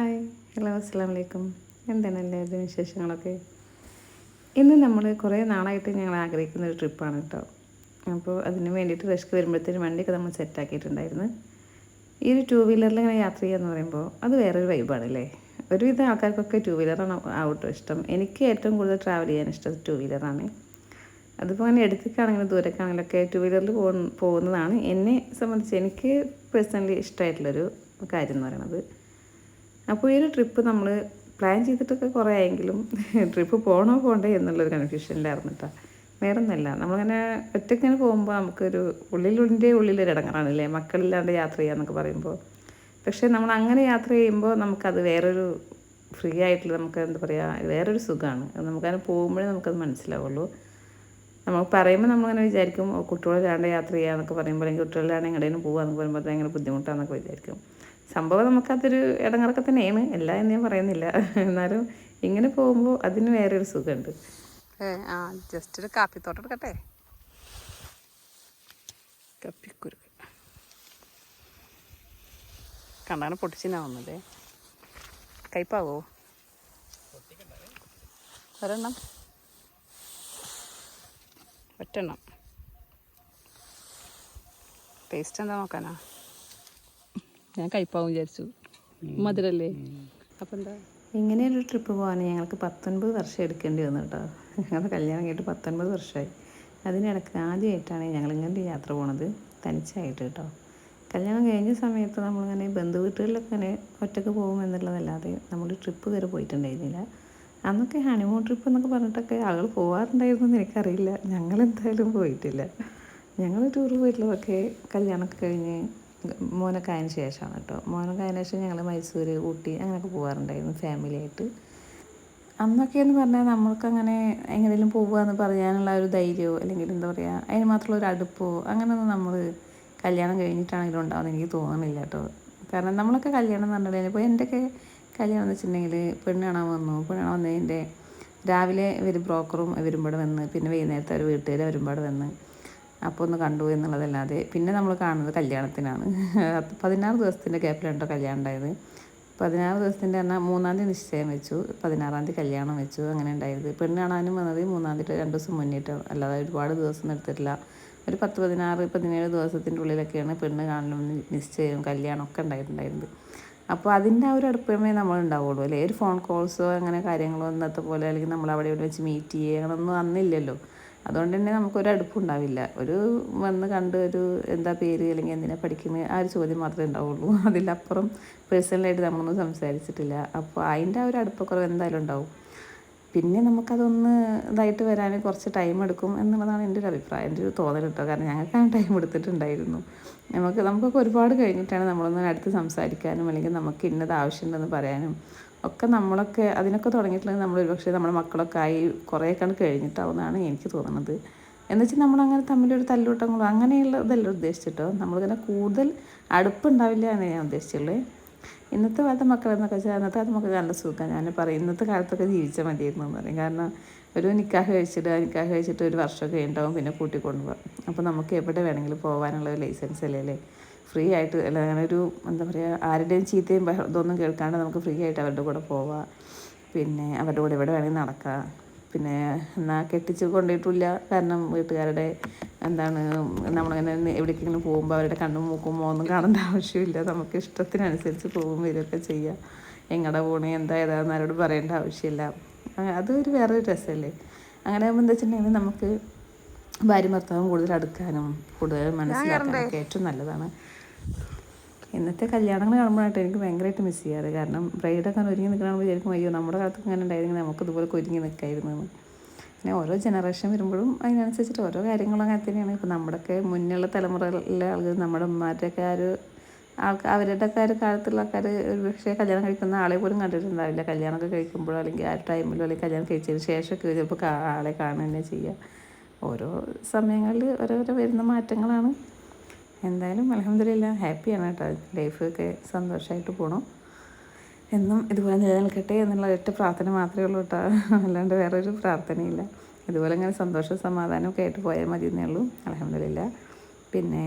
Hi. Hello അസ്സാം വലൈക്കും എന്താണ് എല്ലാവരുടെയും വിശേഷങ്ങളൊക്കെ? ഇന്ന് നമ്മൾ കുറേ നാളായിട്ട് ഞങ്ങൾ ആഗ്രഹിക്കുന്ന ഒരു ട്രിപ്പാണ് കേട്ടോ. അപ്പോൾ അതിന് വേണ്ടിയിട്ട് റഷ്ക്ക് വരുമ്പോഴത്തേനും വണ്ടിയൊക്കെ നമ്മൾ സെറ്റാക്കിയിട്ടുണ്ടായിരുന്നു ഈ ഒരു ടൂ വീലറിൽ ഇങ്ങനെ യാത്ര ചെയ്യുക എന്ന് പറയുമ്പോൾ അത് വേറൊരു വൈബാണ് അല്ലേ? ഒരുവിധം ആൾക്കാർക്കൊക്കെ ടൂ വീലറാണ് ആവട്ടോ ഇഷ്ടം. എനിക്ക് ഏറ്റവും കൂടുതൽ ട്രാവൽ ചെയ്യാൻ ഇഷ്ടം ടൂ വീലറാണ് അതിപ്പോൾ അങ്ങനെ എടുത്തിട്ടാണെങ്കിലും ദൂരക്കാണെങ്കിലൊക്കെ ടൂ വീലറിൽ പോകുന്നതാണ്. എന്നെ സംബന്ധിച്ച് എനിക്ക് പേഴ്സണലി ഇഷ്ടമായിട്ടുള്ളൊരു കാര്യം എന്ന് പറയുന്നത് അപ്പോൾ ഈ ഒരു ട്രിപ്പ് നമ്മൾ പ്ലാൻ ചെയ്തിട്ടൊക്കെ കുറേ ആയെങ്കിലും ട്രിപ്പ് പോകണോ പോകണ്ടേ എന്നുള്ളൊരു കൺഫ്യൂഷനിലായിരുന്നു കേട്ടോ വേറെ ഒന്നല്ല നമ്മളിങ്ങനെ ഒറ്റയ്ക്കിങ്ങനെ പോകുമ്പോൾ നമുക്കൊരു ഉള്ളിലുള്ളിന്റെ ഉള്ളിലൊരു ഇടങ്ങറാണല്ലേ? മക്കളില്ലാണ്ട് യാത്ര ചെയ്യാന്നൊക്കെ പറയുമ്പോൾ പക്ഷേ നമ്മൾ അങ്ങനെ യാത്ര ചെയ്യുമ്പോൾ നമുക്കത് വേറൊരു ഫ്രീ ആയിട്ടുള്ള നമുക്ക് എന്താ പറയുക വേറൊരു സുഖമാണ് നമുക്കങ്ങനെ പോകുമ്പോഴേ നമുക്കത് മനസ്സിലാവുള്ളൂ. നമ്മൾ പറയുമ്പോൾ നമ്മളിങ്ങനെ വിചാരിക്കും "ഓ, കുട്ടികളില്ലാണ്ട് യാത്ര ചെയ്യാന്നൊക്കെ പറയുമ്പോൾ അല്ലെങ്കിൽ കുട്ടികളില്ലാണ്ട് എങ്ങോട്ടേലും എന്നൊക്കെ പറയുമ്പോൾ ഭയങ്കര ബുദ്ധിമുട്ടാണെന്നൊക്കെ വിചാരിക്കും. സംഭവം നമുക്കതൊരു ഇടങ്ങറൊക്കെ തന്നെയാണ്. എല്ലാം എന്ന് ഞാൻ പറയുന്നില്ല. എന്നാലും ഇങ്ങനെ പോകുമ്പോൾ അതിന് വേറൊരു സുഖമുണ്ട്. ആ ജസ്റ്റ് ഒരു കാപ്പിത്തോട്ടം എടുക്കട്ടെ? കപ്പിക്കുരുക്ക്. കണ്ടാണ് പൊട്ടിച്ചിനാവുന്നത് കയ്പാവോ? ഒരെണ്ണം. ഒറ്റെണ്ണം. ടേസ്റ്റ് എന്താ നോക്കാനാ? ഞാൻ കയ്പാവും വിചാരിച്ചു. മധുരല്ലേ? അപ്പം എന്താ? ഇങ്ങനെയൊരു ട്രിപ്പ് പോകാൻ ഞങ്ങൾക്ക് പത്തൊൻപത് വർഷം എടുക്കേണ്ടി വന്നു കേട്ടോ. ഞങ്ങളുടെ കല്യാണം കഴിഞ്ഞിട്ട് പത്തൊൻപത് വർഷമായി. അതിനിടയ്ക്ക് ആദ്യമായിട്ടാണ് ഞങ്ങൾ ഇങ്ങനെ യാത്ര പോണത്. തനിച്ചായിട്ട് കേട്ടോ. കല്യാണം കഴിഞ്ഞ സമയത്ത് നമ്മളിങ്ങനെ ബന്ധു വീട്ടുകളിലൊക്കെ ഇങ്ങനെ ഒറ്റയ്ക്ക് പോകും എന്നുള്ളതല്ലാതെ നമ്മൾ ട്രിപ്പ് വരെ പോയിട്ടുണ്ടായിരുന്നില്ല. അന്നൊക്കെ ഹണിമൂൺ ട്രിപ്പ് എന്നൊക്കെ പറഞ്ഞിട്ടൊക്കെ ആളുകൾ പോകാറുണ്ടായിരുന്നു എന്ന് എനിക്കറിയില്ല. ഞങ്ങൾ എന്തായാലും പോയിട്ടില്ല. ഞങ്ങൾ ടൂർ പോയിട്ടുള്ളതൊക്കെ കല്യാണമൊക്കെ കഴിഞ്ഞ് മോനൊക്കെ ആയതിന് ശേഷമാണ് കേട്ടോ. മോനൊക്കെ ആയതിനു ശേഷം ഞങ്ങൾ മൈസൂർ ഊട്ടി അങ്ങനെയൊക്കെ പോകാറുണ്ടായിരുന്നു ഫാമിലിയായിട്ട് അന്നൊക്കെ എന്ന് പറഞ്ഞാൽ നമ്മൾക്കങ്ങനെ എങ്ങനെയും പോകുകയെന്ന് പറയാനുള്ള ഒരു ധൈര്യമോ അല്ലെങ്കിൽ എന്താ പറയുക അതിന് മാത്രമുള്ള ഒരു അടുപ്പോ അങ്ങനെയൊന്നും നമ്മൾ കല്യാണം കഴിഞ്ഞിട്ടാണെങ്കിലും ഉണ്ടാവുമെന്ന് എനിക്ക് തോന്നുന്നില്ല കേട്ടോ. കാരണം നമ്മളൊക്കെ കല്യാണം എന്ന് പറഞ്ഞിട്ടുണ്ടെങ്കിൽ ഇപ്പോൾ എന്റെയൊക്കെ കല്യാണം എന്ന് വെച്ചിട്ടുണ്ടെങ്കിൽ പെണ്ണ് വന്നു പെണ്ണ് വന്നതിന്റെ രാവിലെ ഇവർ ബ്രോക്കറും വരുമ്പോൾ വന്ന് പിന്നെ വൈകുന്നേരത്തെ അവർ വീട്ടുകാർ വരുമ്പോൾ വന്ന് അപ്പോൾ ഒന്ന് കണ്ടു എന്നുള്ളതല്ലാതെ പിന്നെ നമ്മൾ കാണുന്നത് കല്യാണത്തിനാണ്. പതിനാറ് ദിവസത്തിന്റെ ഗ്യാപ്പിലാണ് കല്യാണം ഉണ്ടായത്. പതിനാറ് ദിവസത്തിന്റെ പറഞ്ഞാൽ മൂന്നാം തീയതി നിശ്ചയം വെച്ചു. പതിനാറാം തീയതി കല്യാണം വെച്ചു. അങ്ങനെ ഉണ്ടായത്. പെണ്ണ് കാണാനും വന്നത് മൂന്നാം തീയതി രണ്ട് ദിവസം മുന്നിട്ട് അല്ലാതെ ഒരുപാട് ദിവസം എടുത്തിട്ടില്ല. ഒരു പത്ത് പതിനാറ് പതിനേഴ് ദിവസത്തിന്റെ ഉള്ളിലൊക്കെയാണ് പെണ്ണ് കാണലും നിശ്ചയവും കല്യാണം ഒക്കെ ഉണ്ടായിട്ടുണ്ടായിരുന്നത്. അപ്പോൾ അതിന്റെ ആ ഒരു അടുപ്പമേ നമ്മൾ ഉണ്ടാവുള്ളൂ അല്ലേ? ഒരു ഫോൺ കോൾസോ അങ്ങനെ കാര്യങ്ങളോ ഇന്നത്തെ പോലെ അല്ലെങ്കിൽ നമ്മൾ അവിടെ ഇവിടെ വെച്ച് മീറ്റ് ചെയ്യുക അങ്ങനെയൊന്നും അന്നില്ലല്ലോ. അതുകൊണ്ട് തന്നെ നമുക്കൊരു അടുപ്പുണ്ടാവില്ല ഒരു വന്ന് കണ്ട് ഒരു എന്താ പേര് അല്ലെങ്കിൽ എന്തിനാ പഠിക്കുന്നത് ആ ഒരു ചോദ്യം മാത്രമേ ഉണ്ടാവുള്ളൂ. അതിലപ്പുറം പേഴ്സണലായിട്ട് നമ്മളൊന്നും സംസാരിച്ചിട്ടില്ല. അപ്പോൾ അതിന്റെ ആ ഒരു അടുപ്പക്കുറവ് എന്തായാലും ഉണ്ടാവും. പിന്നെ നമുക്കതൊന്ന് ഇതായിട്ട് വരാൻ കുറച്ച് ടൈം എടുക്കും എന്നുള്ളതാണ് എന്റെ ഒരു അഭിപ്രായം. എന്റെ ഒരു തോന്നൽ കേട്ടോ. കാരണം ഞങ്ങൾക്ക് ആ ടൈം എടുത്തിട്ടുണ്ടായിരുന്നു. നമുക്ക് നമുക്കൊക്കെ ഒരുപാട് കഴിഞ്ഞിട്ടാണ് നമ്മളൊന്ന് അടുത്ത് സംസാരിക്കാനും അല്ലെങ്കിൽ നമുക്ക് ഇന്നത് ആവശ്യമുണ്ടെന്ന് പറയാനും ഒക്കെ നമ്മളൊക്കെ അതിനൊക്കെ തുടങ്ങിയിട്ടുള്ളത് നമ്മൾ ഒരുപക്ഷെ നമ്മുടെ മക്കളൊക്കെ ആയി കുറേ കണ്ട് കഴിഞ്ഞിട്ടാവുന്നതാണ് എനിക്ക് തോന്നുന്നത്. എന്ന് വെച്ചാൽ നമ്മളങ്ങനെ തമ്മിലൊരു തല്ലൂട്ടങ്ങളോ അങ്ങനെയുള്ള ഇതല്ല ഉദ്ദേശിച്ചിട്ടോ. നമ്മളിങ്ങനെ കൂടുതൽ അടുപ്പുണ്ടാവില്ല എന്ന് ഞാൻ ഉദ്ദേശിച്ചുള്ളേ. ഇന്നത്തെ കാലത്തെ മക്കളെന്നൊക്കെ വെച്ചാൽ അന്നത്തെ കാലത്ത് മക്കൾ നല്ല സുഖം. ഞാൻ പറയും ഇന്നത്തെ കാലത്തൊക്കെ ജീവിച്ചാൽ മതിയായിരുന്നു എന്ന് പറയും. കാരണം ഒരു നിക്കാഹ് കഴിച്ചിട്ട് നിക്കാഹ് കഴിച്ചിട്ട് ഒരു വർഷമൊക്കെ ഉണ്ടാവും പിന്നെ കൂട്ടിക്കൊണ്ട് പോകാം അപ്പോൾ നമുക്ക് എവിടെ വേണമെങ്കിലും പോകാനുള്ള ലൈസൻസ് അല്ലേ അല്ലേ? ഫ്രീ ആയിട്ട് അല്ല അങ്ങനെ ഒരു എന്താ പറയുക ആരുടെയും ചീത്തയും ഇതൊന്നും കേൾക്കാണ്ട് നമുക്ക് ഫ്രീ ആയിട്ട് അവരുടെ കൂടെ പോവാം. പിന്നെ അവരുടെ കൂടെ എവിടെ വേണമെങ്കിൽ നടക്കാം. പിന്നെ എന്നാൽ കെട്ടിച്ച് കൊണ്ടിട്ടില്ല കാരണം വീട്ടുകാരുടെ എന്താണ് നമ്മളിങ്ങനെ എവിടേക്കെങ്കിലും പോകുമ്പോൾ അവരുടെ കണ്ണും മൂക്കും ഒന്നും കാണേണ്ട ആവശ്യമില്ല. നമുക്ക് ഇഷ്ടത്തിനനുസരിച്ച് പോകും വരികയൊക്കെ ചെയ്യാം. എങ്ങടെ പോണേ എന്താ ഏതാണെന്ന് ആരോട് പറയേണ്ട ആവശ്യമില്ല. അതൊരു വേറൊരു രസമല്ലേ അങ്ങനെ ആകുമ്പോൾ എന്താ വെച്ചിട്ടുണ്ടെങ്കിൽ നമുക്ക് ഭാര്യ ഭർത്താവും കൂടുതൽ അടുക്കാനും കൂടുതൽ മനസ്സിലാക്കാനൊക്കെ ഏറ്റവും നല്ലതാണ്. ഇന്നത്തെ കല്യാണങ്ങൾ കാണുമ്പോഴായിട്ട് എനിക്ക് ഭയങ്കരമായിട്ട് മിസ് ചെയ്യാറ്. കാരണം ബ്രൈഡൊക്കെ ഒരുങ്ങി നിൽക്കണമെന്ന് വിചാരിക്കും അയ്യോ നമ്മുടെ കാലത്തൊക്കെ അങ്ങനെ ഉണ്ടായിരുന്നെങ്കിൽ നമുക്ക് ഇതുപോലെ ഒരുങ്ങി നിൽക്കായിരുന്നു എന്ന് പിന്നെ ഓരോ ജനറേഷൻ വരുമ്പോഴും അതിനനുസരിച്ചിട്ട് ഓരോ കാര്യങ്ങളും അങ്ങനെ തന്നെയാണ്. ഇപ്പോൾ നമ്മുടെയൊക്കെ മുന്നിലുള്ള തലമുറയിലെ ആളുകൾ നമ്മുടെ ഉമ്മാരുടെയൊക്കെ ആ ഒരു ആൾക്ക് അവരുടെ ഒക്കെ ഒരു കാലത്തുള്ള ആൾക്കാർ ഒരു പക്ഷേ കല്യാണം കഴിക്കുന്ന ആളെ പോലും കണ്ടിട്ടുണ്ടാവില്ല. കല്യാണമൊക്കെ കഴിക്കുമ്പോഴോ അല്ലെങ്കിൽ ആ ടൈമിലോ അല്ലെങ്കിൽ കല്യാണം കഴിച്ചതിന് ശേഷമൊക്കെ ചിലപ്പോൾ ആളെ കാണുക തന്നെ ചെയ്യുക ഓരോ സമയങ്ങളിൽ ഓരോരോ വരുന്ന മാറ്റങ്ങളാണ്. എന്തായാലും അലഹമില്ല ഹാപ്പിയാണ് കേട്ടോ. ലൈഫൊക്കെ സന്തോഷമായിട്ട് പോകണം എന്നും ഇതുപോലെ നിലനിൽക്കട്ടെ എന്നുള്ള ഒറ്റ പ്രാർത്ഥന മാത്രമേ ഉള്ളൂ കേട്ടോ. അല്ലാണ്ട് വേറൊരു പ്രാർത്ഥനയില്ല. ഇതുപോലെ ഇങ്ങനെ സന്തോഷവും സമാധാനമൊക്കെ ആയിട്ട് പോയാൽ മതി എന്നേ ഉള്ളൂ. അലഹമില്ല പിന്നെ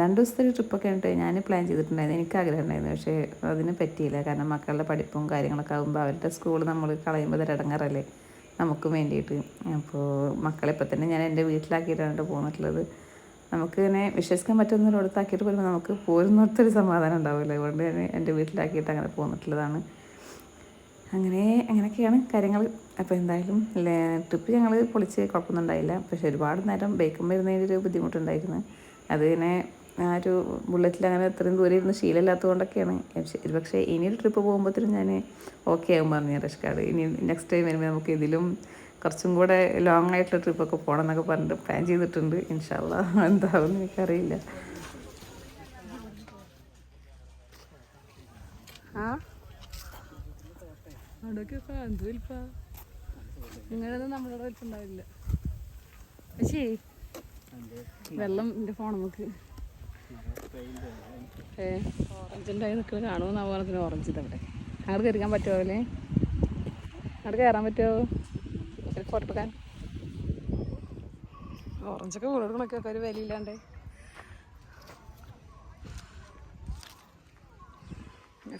രണ്ട് ദിവസത്തെ ഒരു ട്രിപ്പൊക്കെ ആയിട്ട് ഞാൻ പ്ലാൻ ചെയ്തിട്ടുണ്ടായിരുന്നു എനിക്ക് ആഗ്രഹം ഉണ്ടായിരുന്നു. പക്ഷേ അതിന് പറ്റിയില്ല. കാരണം മക്കളുടെ പഠിപ്പും കാര്യങ്ങളൊക്കെ ആകുമ്പോൾ അവരുടെ സ്കൂൾ നമ്മൾ കളയുമ്പോൾ ഇടങ്ങാറല്ലേ? നമുക്ക് വേണ്ടിയിട്ട്. അപ്പോൾ മക്കളെ ഇപ്പം തന്നെ ഞാൻ എന്റെ വീട്ടിലാക്കിയിട്ടാണ് പോന്നിട്ടുള്ളത്. നമുക്ക് ഇങ്ങനെ വിശ്വസിക്കാൻ പറ്റുന്ന ഒരിടത്താക്കിയിട്ട് വരുമ്പോൾ നമുക്ക് പോരുന്നിടത്തൊരു സമാധാനം ഉണ്ടാവില്ല. അതുകൊണ്ട് തന്നെ എന്റെ വീട്ടിലാക്കിയിട്ട് അങ്ങനെ പോന്നിട്ടുള്ളതാണ്. അങ്ങനെ അങ്ങനെയൊക്കെയാണ് കാര്യങ്ങൾ അപ്പോൾ എന്തായാലും ട്രിപ്പ് ഞങ്ങൾ പൊളിച്ച് കുഴപ്പമൊന്നുണ്ടായില്ല പക്ഷെ ഒരുപാട് നേരം ബൈക്കും വരുന്നതിന്റെ ഒരു ബുദ്ധിമുട്ടുണ്ടായിരുന്നു. അത് ഇങ്ങനെ ആ ഒരു ബുള്ളറ്റിൽ അങ്ങനെ അത്രയും ദൂരം ഇരുന്ന് ശീലമില്ലാത്തത് കൊണ്ടൊക്കെയാണ് പക്ഷേ ഇനിയൊരു ട്രിപ്പ് പോകുമ്പോഴത്തേനും ഞാൻ ഓക്കെ ആകും പറഞ്ഞു റഷ്കാർഡ് ഇനി നെക്സ്റ്റ് ടൈം വരുമ്പോൾ നമുക്ക് ഇതിലും കുറച്ചും കൂടെ ലോങ് ആയിട്ടുള്ള ട്രിപ്പൊക്കെ പോകണം എന്നൊക്കെ പറഞ്ഞിട്ട് പ്ലാൻ ചെയ്തിട്ടുണ്ട്. ഇൻഷാല്ല എന്താവും എനിക്കറിയില്ല. ഇങ്ങനെയൊന്നും നമ്മളുടെ വലിപ്പുണ്ടാവില്ല. പക്ഷേ വെള്ളം ഫോൺ നമുക്ക് ഏ ഓറഞ്ച് ഉണ്ടായി നിൽക്കുന്നത് ഓറഞ്ച് ഇതവിടെ. അങ്ങോട്ട് കയറിക്കാൻ പറ്റുമോ അല്ലേ അങ്ങോട്ട് കയറാൻ പറ്റുമോ എടുക്കാൻ ഓറഞ്ചൊക്കെ വീടുകളൊക്കെ ഒരു വിലയില്ലാണ്ട്.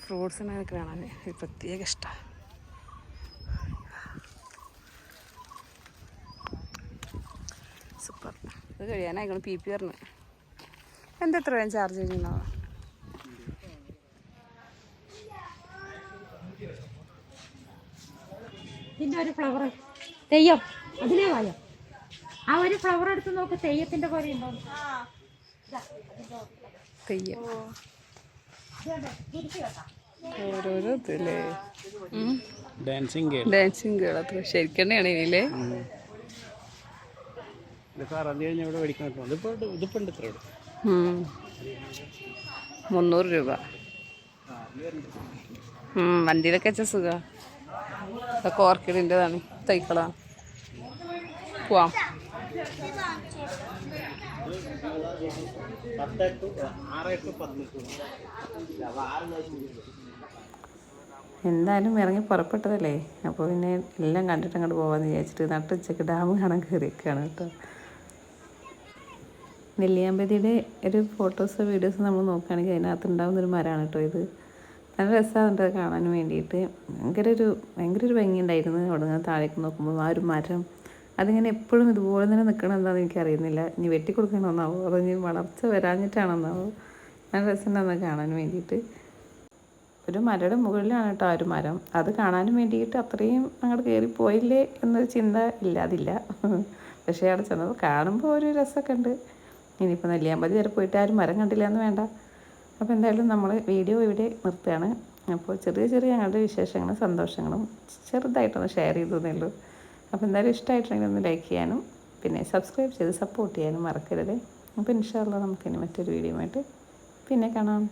ഫ്രൂട്ട്സിനെ കാണാൻ ഒരു പ്രത്യേക ഇഷ്ടമാണ് സൂപ്പർ ഇത് കഴിയാനായിക്കണം പി പി പറഞ്ഞു. എന്താ എത്ര വേണം ചാർജ് ചെയ്യുന്നോ പിന്നെ ഒരു ഫ്ലവർ തെയ്യം. അതിലേ വായോ? ആ ഒരു ഫ്ലവർ എടുത്ത് നോക്ക് തെയ്യത്തിന്റെ പോലെ ഉണ്ടോ? തെയ്യം. ഓരോരോ ഇതില്ലേ? ഡാൻസിങ് ഗേൾ ഡാൻസിങ് ഗേൾ അത്ര ശരിക്കന്നെയാണ് ഇനിയില്ലേ. മുന്നൂറ് രൂപ. വണ്ടിയിലൊക്കെ വെച്ച സുഖ. ഇതൊക്കെ ഓർക്കിഡിന്റെതാണ് തൈക്കളാ. പോവാം എന്തായാലും ഇറങ്ങി പുറപ്പെട്ടതല്ലേ? അപ്പോൾ പിന്നെ എല്ലാം കണ്ടിട്ട് അങ്ങോട്ട് പോകാമെന്ന് വിചാരിച്ചിട്ട് നട്ടുച്ചക്ക് ഡാം കാണാൻ കയറിയൊക്കെയാണ് കേട്ടോ. നെല്ലിയാമ്പതിയുടെ ഒരു ഫോട്ടോസ് വീഡിയോസ് നമ്മൾ നോക്കുകയാണെങ്കിൽ അതിനകത്ത് ഉണ്ടാകുന്നൊരു മരമാണ് കേട്ടോ ഇത്. നല്ല രസമുണ്ട് അത് കാണാൻ വേണ്ടിയിട്ട്. ഭയങ്കര ഒരു ഭയങ്കര ഒരു ഭംഗി ഉണ്ടായിരുന്നു അവിടെ നിന്ന് താഴേക്ക് നോക്കുമ്പോൾ ആ ഒരു മരം അതിങ്ങനെ എപ്പോഴും ഇതുപോലെ തന്നെ നിൽക്കണം എന്താണെന്ന് എനിക്കറിയുന്നില്ല ഇനി വെട്ടിക്കൊടുക്കണമെന്നാവോ? അതോ ഇനി വളർച്ച വരാഞ്ഞിട്ടാണെന്നാവോ? നല്ല രസമുണ്ടെന്ന് കാണാൻ വേണ്ടിയിട്ട്? ഒരു മരയുടെ മുകളിലാണ് കേട്ടോ ആ ഒരു മരം. അത് കാണാനും വേണ്ടിയിട്ട് അത്രയും അങ്ങോട്ട് കയറി പോയില്ലേ എന്നൊരു ചിന്ത ഇല്ലാതില്ല. പക്ഷേ അവിടെ ചെന്നത് കാണുമ്പോൾ ഒരു രസമൊക്കെ ഉണ്ട്. ഇനിയിപ്പോൾ നെല്ലിയാമ്പതി വരെ പോയിട്ട് ആരും മരം കണ്ടില്ല എന്ന് വേണ്ട. അപ്പോൾ എന്തായാലും നമ്മൾ വീഡിയോ ഇവിടെ നിർത്തുകയാണ്. അപ്പോൾ ചെറിയ ചെറിയ ഞങ്ങളുടെ വിശേഷങ്ങളും സന്തോഷങ്ങളും ചെറുതായിട്ടൊന്ന് ഷെയർ ചെയ്തു എന്നേ ഉള്ളൂ. അപ്പോൾ എന്തായാലും ഇഷ്ടമായിട്ടുണ്ടെങ്കിൽ ഒന്ന് ലൈക്ക് ചെയ്യാനും പിന്നെ സബ്സ്ക്രൈബ് ചെയ്ത് സപ്പോർട്ട് ചെയ്യാനും മറക്കരുത്. അപ്പോൾ ഇൻഷാല്ല നമുക്കിനി മറ്റൊരു വീഡിയോ ആയിട്ട് പിന്നെ കാണാം.